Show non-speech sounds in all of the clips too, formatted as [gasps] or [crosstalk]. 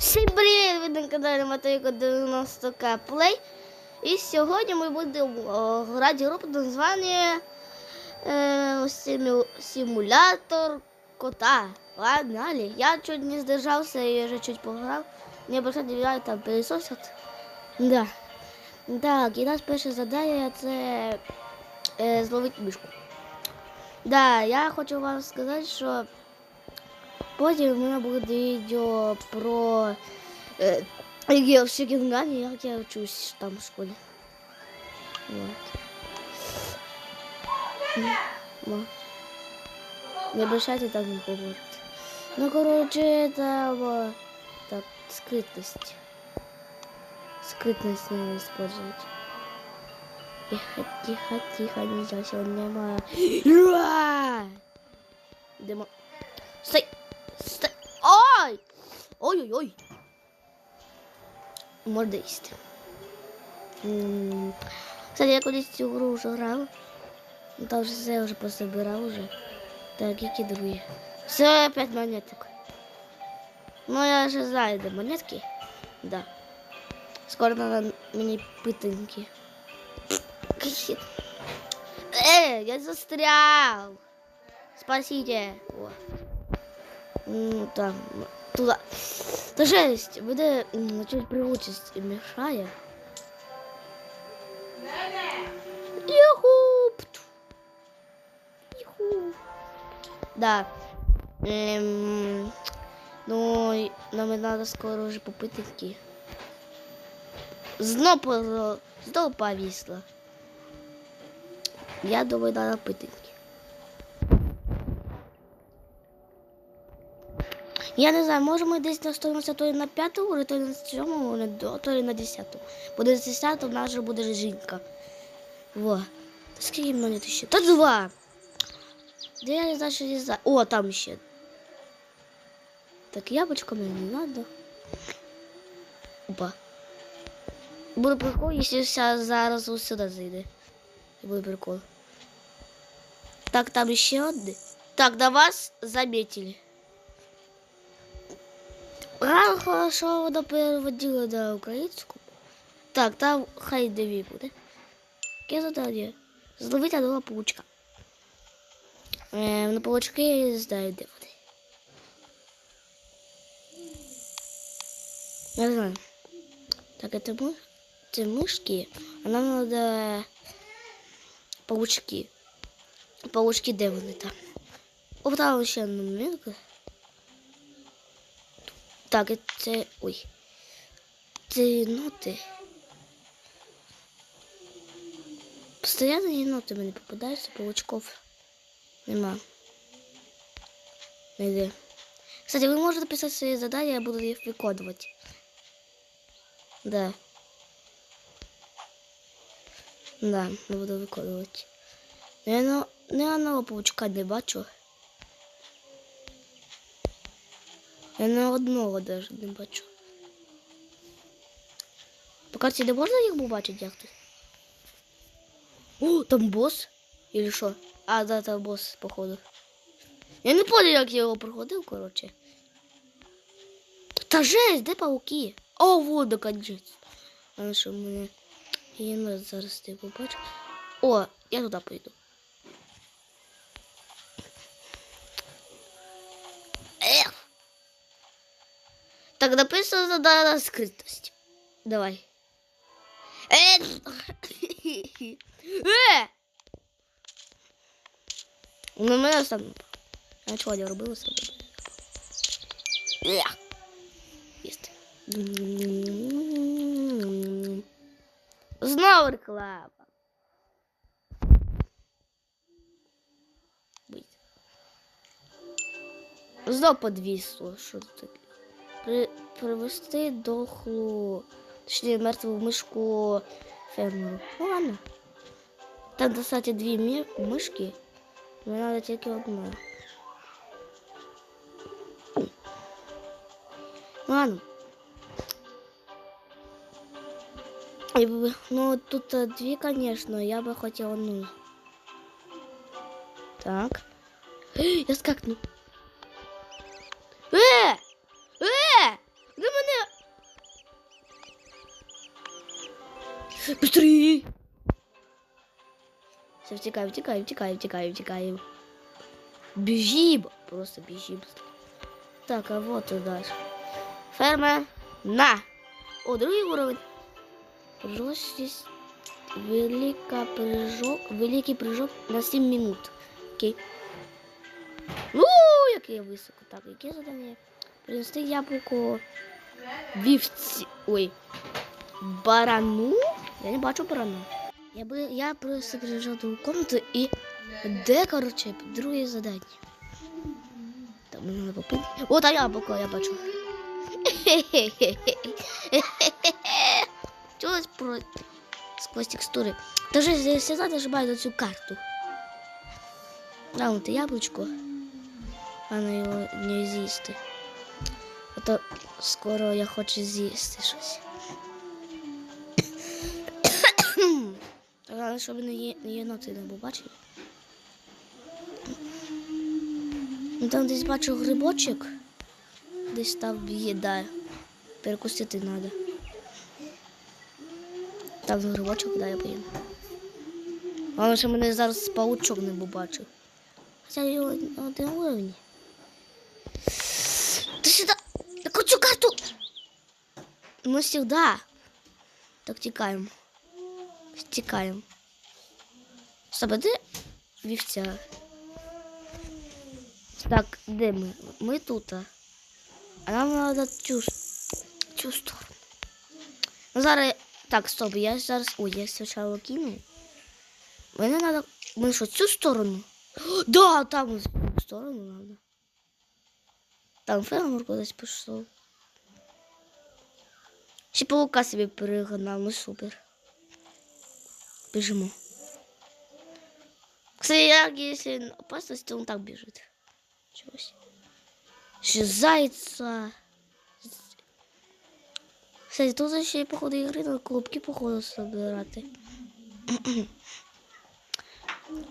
Всім привіт! Ви на каналі Матейко 90 к Play. І сьогодні ми будемо о, грати групу названня е, симу, симулятор кота. Погнали. Я чуть не сдержался и уже чуть пограв. Мне просто доверяют там пылесосят. Да. Так, і наш перше завдання це е, зловити мишку. Да, я хочу вам сказати, що Потім у мене буде відео про е, як я в Шекінгані, як я вчусь там в школі. Вот. М, ма. Не обращайте так не говорить. Ну, короче, это вот, так, скрытность. Скрытность надо использовать. Тихо, тихо, тихо, нельзя сегодня ма. Демо. Стой! Стой! Ой! Ой-ой-ой! Можна їсти. М, Кстати, я колись цю гру вже грав. Ну, Там вже все вже пособирав уже. Так, які другі. Все, опять монеток. Ну, я вже знаю, де монетки. Да. Скоро надо мені питанки. Э, я застрял. Спасите. О. М, Там, туда. Та жесть, буде м, чуть привучість мішає. Юху! Юху! Да. Ем, ну, нам надо скоро вже попити такі. Знов, по- знов повісло. Я думаю, надо пити. Я не знаю, може ми десь настоїмося то ли на п'яту уровень, то ли на до- то ли на десяту. Бо на десяту в нас вже буде жінка. Во. Скільки монет ще? Та два. Де я не знаю. О, там ще. Так, яблочко мені не надо. Опа. Буде прикол, якщо вся зараз ось сюди зайде. Буде прикол. Так, там ще одне. Так, до вас заметили. Рано хорошо вона переводила на українську. Так, там хай дві буде. Яке задання? Зловити одного паучка. Е, на паучки я не знаю, де вони. Не знаю. Так, это, мы, это мышки. А нам надо паучки. Паучки, де вони там? О, там ще одна мілка. Так, це. Ой. Це єноти. Постоянно єноти мені попадаються, паучков нема. Не йде. Кстати, ви можете писати свої задання, я буду їх виконувати. Да. Да, я буду виконувати. Я одного паучка не бачу. Я не одного даже не бачу. По карті не можна їх побачити як тут? О, там босс? Или що? А, да, там босс, походу. Я не понял, як я його проходив, короче. Та жесть, де пауки? О, вот, наконец. А ну що мене я зараз не побачу. О, я туди пойду. Тогда пишется задана скрытность. Давай. Э! Ну, мене сам. А чого я робила з собою? Їсти. Знову реклама. Знову подвісло, що це При, привести дохлу, точніше мертву мишку фермеру. Ну ладно. Там достати дві мі- мишки. Мені треба тільки одна. Ну ладно. І б- Ну, тут е, дві, конечно, я би хотіла одну. Так. [gasps] Я скакну. Быстрей! Все, втікаємо, втікаємо, втікаємо, втікаємо, втікаємо. Біжім! Просто біжім. Так, а вот і далі. Фермер. На! О, другий уровень. Прижилось здесь велика прыжок, великий прыжок на 7 минут. Окей. Ну, як я високо. Так, яке задання? Принести яблуко вівці. Ой. Барану? Я не бачу барану. Я би я просто приїжджав до комнати і де, короче, друге задання. Там можна попити. О, там яблуко, я бачу. [laughs] Чогось про сквозь текстури. Даже всегда нажимаю на цю карту. Да, вот яблочко. Вона його не з'їсти. А то скоро я хочу з'їсти щось. Але щоб не є- єноти не був, бачив? Ну, Там десь бачу грибочок. Десь там їда. Перекусити треба. Там грибочок, да, я поїм. Але що мене зараз паучок не побачив. Хоча його один уровні. Ти сюди! На цю карту! Ми завжди. Так тікаємо. Тікаємо. Де вівця? Так, де ми? Ми тут. А нам треба цю, цю сторону. Ну зараз. Так, стоп, я зараз. Ой, я спочатку кину. Мені треба. Ми що, цю сторону? [gasps] Да, там сторону треба. Там фермер кудись пішов. Ще паука собі перегнав, ну супер. Бежимо. Кстати, если опасность, то он так бежит. Чегось. Ще зайца. Кстати, тут ще, походу, ігри на клубки, походу, собирати.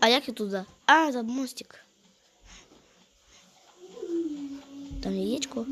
А як я туди? А, там мостик. Там яєчко.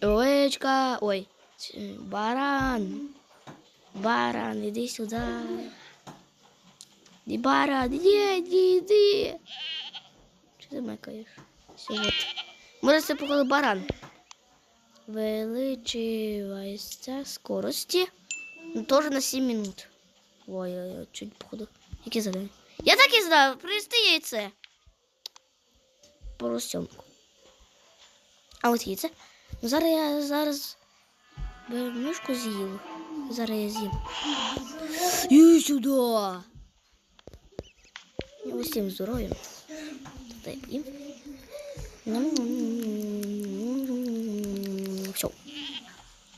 Овечка. Ой. Баран. Баран, иди сюда. Иди, баран, иди, иди, иди. Что ты макаешь? Все, вот. Может, це походу баран. Величивайся скорости. Ну, тоже на 7 минут. Ой, ой, ой, чуть походу. Які задання? Я так і знав, принести яйце. Поросенку. А от яйце. Ну, зараз я зараз мишку з'їв. Зараз я з'їм. [gasps] І сюди. Я усім здоров'ям. Дай поїм. Все.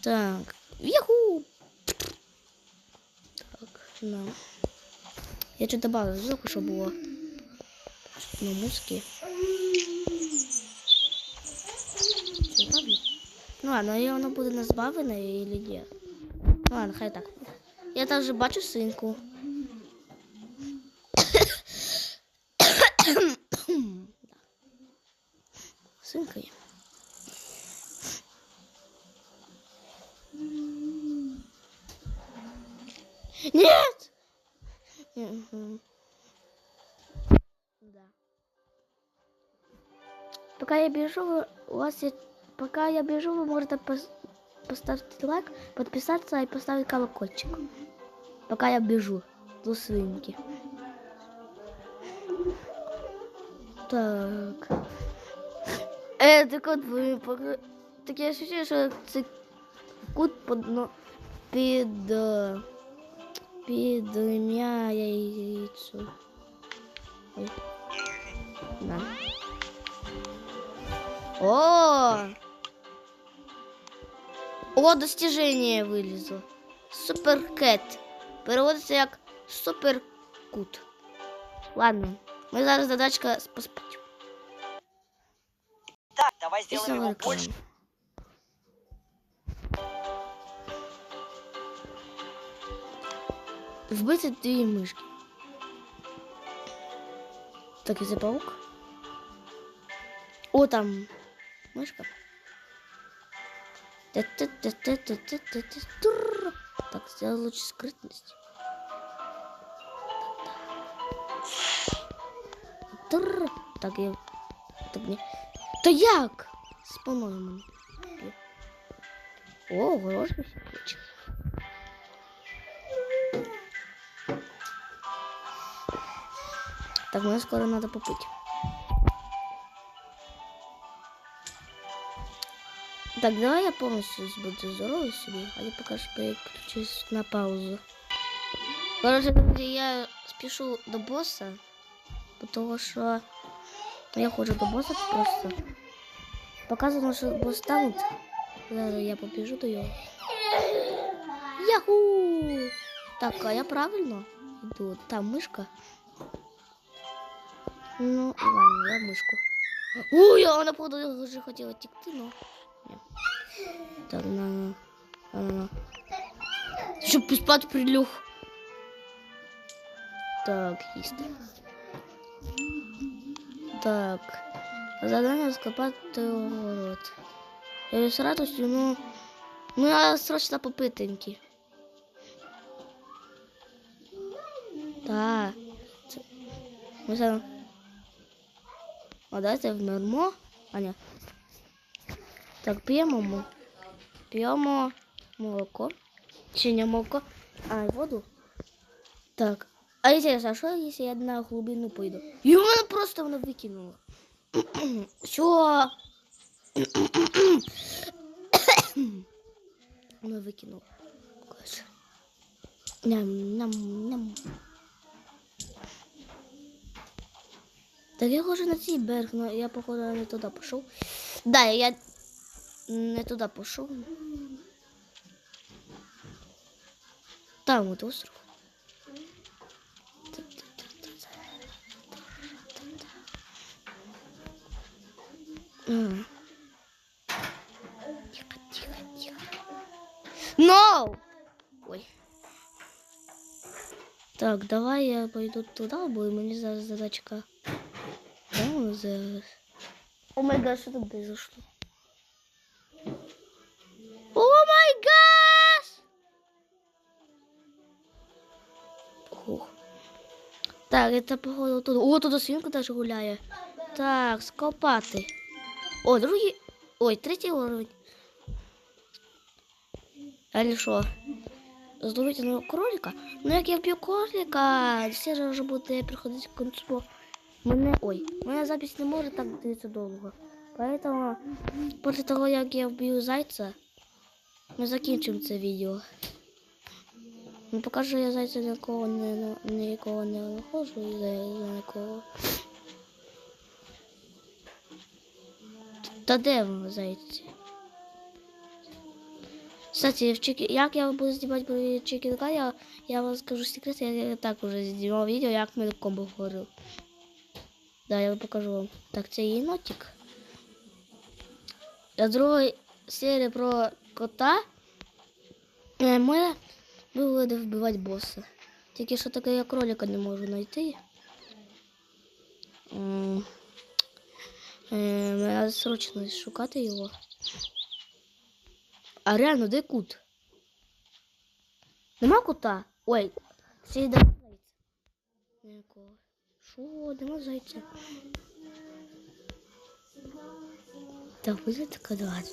Так. Юху. Так, на. Я что добавила звуку, щоб було на музыки. Ну ладно, і воно буде назбавлене или ні? Ну ладно, хай так. Я також бачу синку. [coughs] Синка є. Нет! Мгм. Да. Пока я бежу, вы- у вас есть... Пока я бежу, вы можете пос- поставить лайк, подписаться и поставить колокольчик. Пока я бежу до свинки. Так. Е, так от ви поки... Таке ощущение, що це кут під, ну, під, е, під ім'я яйцю. Ой. Да. О! О, достижение вилізло. Суперкет. Переводиться як суперкут. Ладно, ми зараз задачка поспать. Так, давай Після сделаем его реклами. больше. Вбити дві мишки. Так, і це паук. О, там мишка. Так, сделай лучше скрытность. Так, я... Так, не... Та як? Мене. О, все получил. Так, мне скоро надо попить. Так, давай я полностью буду здоровый себе, а я пока что переключусь на паузу. Короче, друзі, я спішу до босса, потому що я хочу до босса просто. Показано, що босс там. Зараз я побіжу до його. Яху! Так, а я правильно йду. Там мишка. Ну, ладно, я мишку. Ой, а вона походу вже хотіла тікти, ну. Ні. Так, на, на, на, на, на. Щоб поспати прилюг. Так, їсти. Так. Задание скопати огород. Я з радостю, ну, ну я срочно попитеньки. Так. Це... Ми зараз... А дайте в нормо. А ні. Так, п'ємо мо. П'ємо молоко. Чи не молоко, а воду. Так. А интересно, а что если я на глубину пойду? И она просто она выкинула. Все. Она выкинула. Класс. Ням, ням, ням. Так я хожу на цей берег, но я, походу, не туда пошел. Да, я не туда пошел. Там вот остров. Тихо, тихо, тихо. No! Ой. Так, давай я пойду туда, бо мені зараз задачка. Да, зараз. О май гад, що тут произошло? Ух. Так, это походу тут. О, тут свинка даже гуляє. Так, скопати. О, другий. Ой, третій уровень. Алі що? Здобути одного кролика? Ну як я вб'ю кролика, все ж вже буде приходити к концу. Мене. Ой, моя запись не може так дивитися довго. Поэтому після того, як я вб'ю зайця, ми закінчимо це відео. Ну, поки що я зайця нікого не, нікого не знаходжу і за, нікого. Та де ви зайці? Кстати, в чеки... як я буду знімати про чекінга, я, я вам скажу секрет, я так уже знімав відео, як ми комбо говорив. Да, я вам покажу вам. Так, це єнотик. А друга серія про кота. Е, Ми буде вбивати боса. Тільки що таке я кролика не можу знайти. Треба срочно шукати його. А реально, де кут? Нема кута? Ой, йде зайця. Ніякого. Що, нема зайця? Так, буде така давати.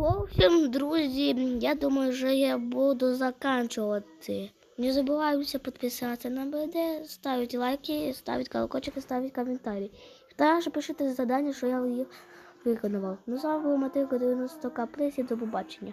В общем, друзі, я думаю, що я буду заканчувати. Не забувайте підписатися на БД, ставити лайки, ставити колокольчик і ставити коментарі. Також пишіть задання, що я їх виконував. Ну, з вами був Матейко 90 К. До побачення.